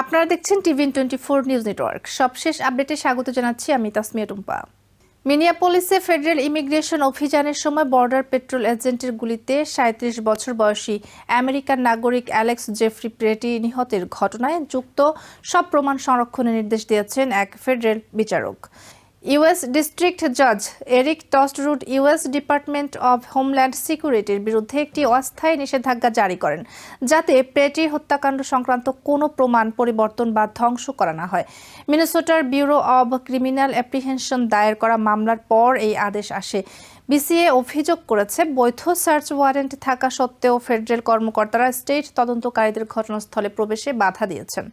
আপনারা দেখছেন TVN twenty four news network. সবশেষ আপডেটে স্বাগত জানাচ্ছি আমি তাসমিয়া টুম্পা। মিনিয়াপোলিসে ফেডারেল ইমিগ্রেশন অভিযানের সময় বর্ডার পেট্রোল এজেন্টের গুলিতে সাঁত্রিশ বছর বয়সী আমেরিকান নাগরিক অ্যালেক্স জেফরি প্রেটি নিহতের ঘটনায় যুক্ত সব প্রমাণ সংরক্ষণের নির্দেশ দিয়েছেন এক ফেডারেল বিচারক। ইউএস ডিস্ট্রিক্ট জজ Eric Tostrud US department of homeland সিকিউরিটির বিরুদ্ধে একটি অস্থায়ী নিষেধাজ্ঞা জারি করেন, যাতে প্রেটি হত্যাকাণ্ড সংক্রান্ত কোনো প্রমাণ পরিবর্তন বা ধ্বংস করা না হয়। মিনেসোটার ব্যুরো অব ক্রিমিনাল অ্যাপ্রিহেনশন দায়ের করা মামলার পর এই আদেশ আসে। বিসিএ অভিযোগ করেছে, বৈধ সার্চ ওয়ারেন্ট থাকা সত্ত্বেও ফেডারেল কর্মকর্তারা স্টেট তদন্তকারীদের ঘটনাস্থলে প্রবেশে বাধা দিয়েছেন।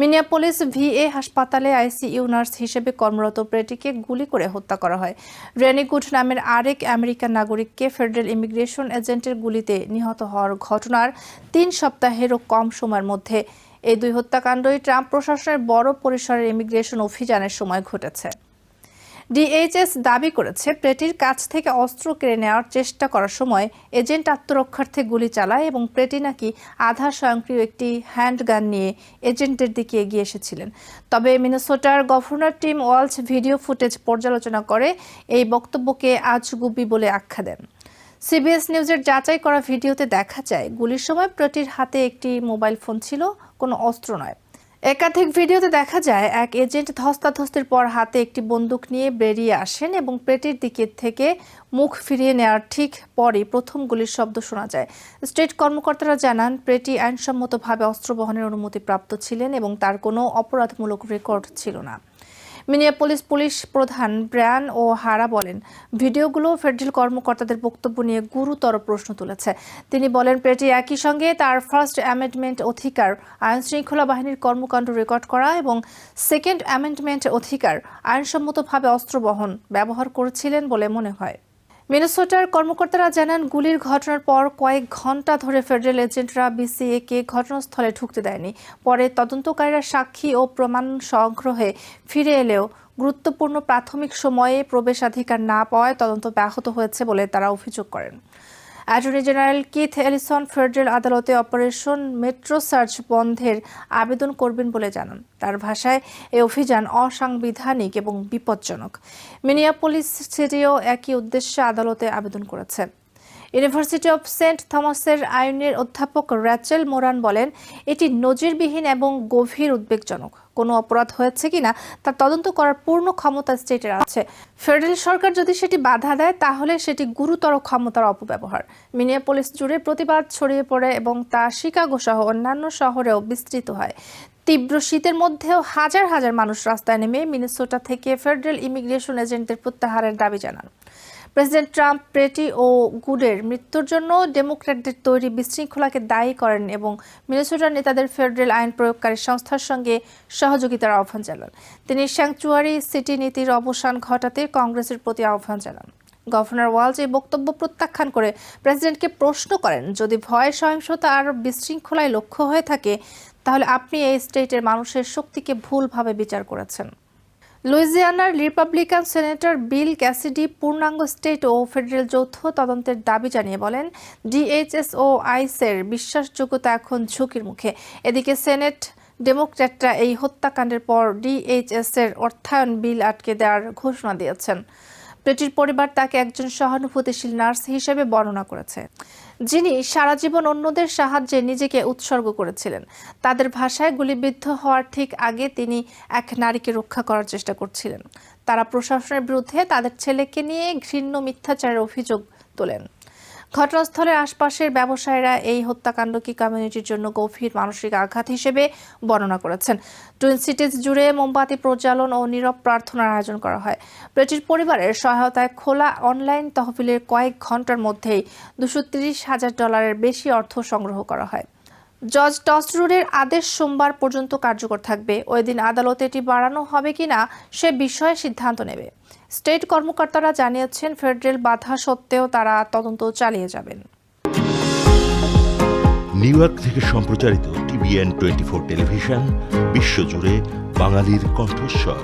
মিনিয়াপোলিস ভিএ হাসপাতালে আইসিইউ নার্স হিসেবে কর্মরত প্রেটিকে গুলি করে হত্যা করা হয়। রেনিকুট নামের আরেক আমেরিকান নাগরিককে ফেডারেল ইমিগ্রেশন এজেন্টের গুলিতে নিহত হওয়ার ঘটনার তিন সপ্তাহেরও কম সময়ের মধ্যে। এই দুই হত্যাকাণ্ডই ট্রাম্প প্রশাসনের বড় পরিসরের ইমিগ্রেশন অভিযানের সময় ঘটেছে। ডিএইচএস দাবি করেছে প্রেটির কাছ থেকে অস্ত্র কেড়ে নেওয়ার চেষ্টা করার সময় এজেন্ট আত্মরক্ষার্থে গুলি চালায় এবং প্রেটি নাকি আধা স্বয়ংক্রিয় একটি হ্যান্ডগান নিয়ে এজেন্টের দিকে এগিয়ে এসেছিলেন। তবে মিনেসোটার governor Tim Walz video footage পর্যালোচনা করে এই বক্তব্যকে আজগুবি বলে আখ্যা দেন। সিবিএস নিউজের যাচাই করা ভিডিওতে দেখা যায়, গুলির সময় প্রেটির হাতে একটি মোবাইল ফোন ছিল, কোনো অস্ত্র নয়। একাধিক ভিডিওতে দেখা যায়, এক এজেন্ট ধস্তাধস্তির পর হাতে একটি বন্দুক নিয়ে বেরিয়ে আসেন এবং পেটের দিকে থেকে মুখ ফিরিয়ে নেওয়ার ঠিক পরে প্রথম গুলির শব্দ শোনা যায়। স্টেট কর্মকর্তারা জানান প্রেটি আইনসম্মতভাবে অস্ত্র বহনের অনুমতিপ্রাপ্ত ছিলেন এবং তার কোনো অপরাধমূলক রেকর্ড ছিল না। মিনিয়াপোলিস পুলিশ প্রধান ব্রায়ান ও হারা বলেন, ভিডিওগুলো ফেডারেল কর্মকর্তাদের বক্তব্য নিয়ে গুরুতর প্রশ্ন তুলেছে। তিনি বলেন প্রেটি একই সঙ্গে তার ফার্স্ট অ্যামেন্ডমেন্ট অধিকার আইন শৃঙ্খলা বাহিনীর কর্মকাণ্ড রেকর্ড করা এবং সেকেন্ড অ্যামেন্ডমেন্ট অধিকার আইনসম্মতভাবে অস্ত্র বহন ব্যবহার করেছিলেন বলে মনে হয়। মিনেসোটার কর্মকর্তারা জানান, গুলির ঘটনার পর কয়েক ঘণ্টা ধরে ফেডারেল এজেন্টরা বিসিএ কে ঘটনাস্থলে ঢুকতে দেয়নি। পরে তদন্তকারীরা সাক্ষী ও প্রমাণ সংগ্রহে ফিরে এলেও গুরুত্বপূর্ণ প্রাথমিক সময়ে প্রবেশাধিকার না পাওয়ায় তদন্ত ব্যাহত হয়েছে বলে তারা অভিযোগ করেন। Attorney general Keith Ellison federal আদালতে অপারেশন মেট্রো সার্চ বন্ধের আবেদন করবেন বলে জানান। তার ভাষায় এই অভিযান অসাংবিধানিক এবং বিপজ্জনক। মিনিয়াপোলিস সিটিও একই উদ্দেশ্যে আদালতে আবেদন করেছে। ইউনিভার্সিটি অফ সেন্ট থমাসের আইনের অধ্যাপক র্যাচেল মোরান বলেন, এটি নজিরবিহীন এবং গভীর উদ্বেগজনক। কোনো অপরাধ হয়েছে কিনা, তা তদন্ত করার পূর্ণ ক্ষমতা স্টেটের আছে। ফেডারেল সরকার যদি সেটি বাধা দেয়, তাহলে সেটি গুরুতর ক্ষমতার অপব্যবহার। মিনিয়াপোলিস জুড়ে প্রতিবাদ ছড়িয়ে পড়ে এবং তা শিকাগো সহ অন্যান্য শহরেও বিস্তৃত হয়। তীব্র শীতের মধ্যেও হাজার হাজার মানুষ রাস্তায় নেমে মিনেসোটা থেকে ফেডারেল ইমিগ্রেশন এজেন্টদের প্রত্যাহারের দাবি জানান। প্রেসিডেন্ট ট্রাম্প প্রেটি ও গুডের মৃত্যুর জন্য ডেমোক্র্যাটদের তৈরি বিশৃঙ্খলাকে দায়ী করেন এবং মিনেসোটার নেতাদের ফেডারেল আইন প্রয়োগকারী সংস্থার সঙ্গে সহযোগিতার আহ্বান জানান। তিনি স্যাংচুয়ারি সিটি নীতির অবসান ঘটাতে কংগ্রেসের প্রতি আহ্বান জানান। গভর্নর ওয়ালজ এই বক্তব্য প্রত্যাখ্যান করে প্রেসিডেন্টকে প্রশ্ন করেন, যদি ভয়, সহিংসতা আর বিশৃঙ্খলায় লক্ষ্য হয়ে থাকে, তাহলে আপনি এই স্টেটের মানুষের শক্তিকে ভুলভাবে বিচার করেছেন। লুইজিয়ানার রিপাবলিকান সেনেটর বিল ক্যাসিডি পূর্ণাঙ্গ স্টেট ও ফেডারেল যৌথ তদন্তের দাবি জানিয়ে বলেন ডিএইচএস ও আইসের বিশ্বাসযোগ্যতা এখন ঝুঁকির মুখে। এদিকে সেনেট ডেমোক্র্যাটরা এই হত্যাকাণ্ডের পর ডিএইচএস এর অর্থায়ন বিল আটকে দেওয়ার ঘোষণা দিয়েছেন। প্রেটির পরিবার তাকে একজন সহানুভূতিশীল নার্স হিসেবে বর্ণনা করেছে। যিনি সারা জীবন অন্যদের সাহায্যে নিজেকে উৎসর্গ করেছিলেন। তাদের ভাষায় গুলিবিদ্ধ হওয়ার ঠিক আগে তিনি এক নারীকে রক্ষা করার চেষ্টা করছিলেন। তারা প্রশাসনের বিরুদ্ধে তাদের ছেলেকে নিয়ে ঘৃণ্য মিথ্যাচারের অভিযোগ তোলেন। ঘটনাস্থলের আশপাশের ব্যবসায়ীরা এই হত্যাকাণ্ডকে কমিউনিটির জন্য গভীর মানসিক আঘাত হিসেবে বর্ণনা করেছেন। টুইন সিটিজ জুড়ে মোমবাতি প্রজ্বালন ও নীরব প্রার্থনার আয়োজন করা হয়। প্রেটির পরিবারের সহায়তায় খোলা অনলাইন তহবিলের কয়েক ঘণ্টার মধ্যেই দুশো হাজার ডলারের বেশি অর্থ সংগ্রহ করা হয়। জজ টসরুডের আদেশ সোমবার পর্যন্ত কার্যকর থাকবে। ওই দিন আদালতে এটি বাড়ানো হবে কিনা সে বিষয়ে সিদ্ধান্ত নেবে। স্টেট কর্মকর্তারা জানিয়েছেন, ফেডারেল বাধা সত্ত্বেও তারা তদন্ত চালিয়ে যাবেন। নিউ ইয়র্ক থেকে সম্প্রচারিত টিভিএন টোয়েন্টি ফোর টেলিভিশন, বিশ্বজুড়ে বাঙালির কণ্ঠস্বর।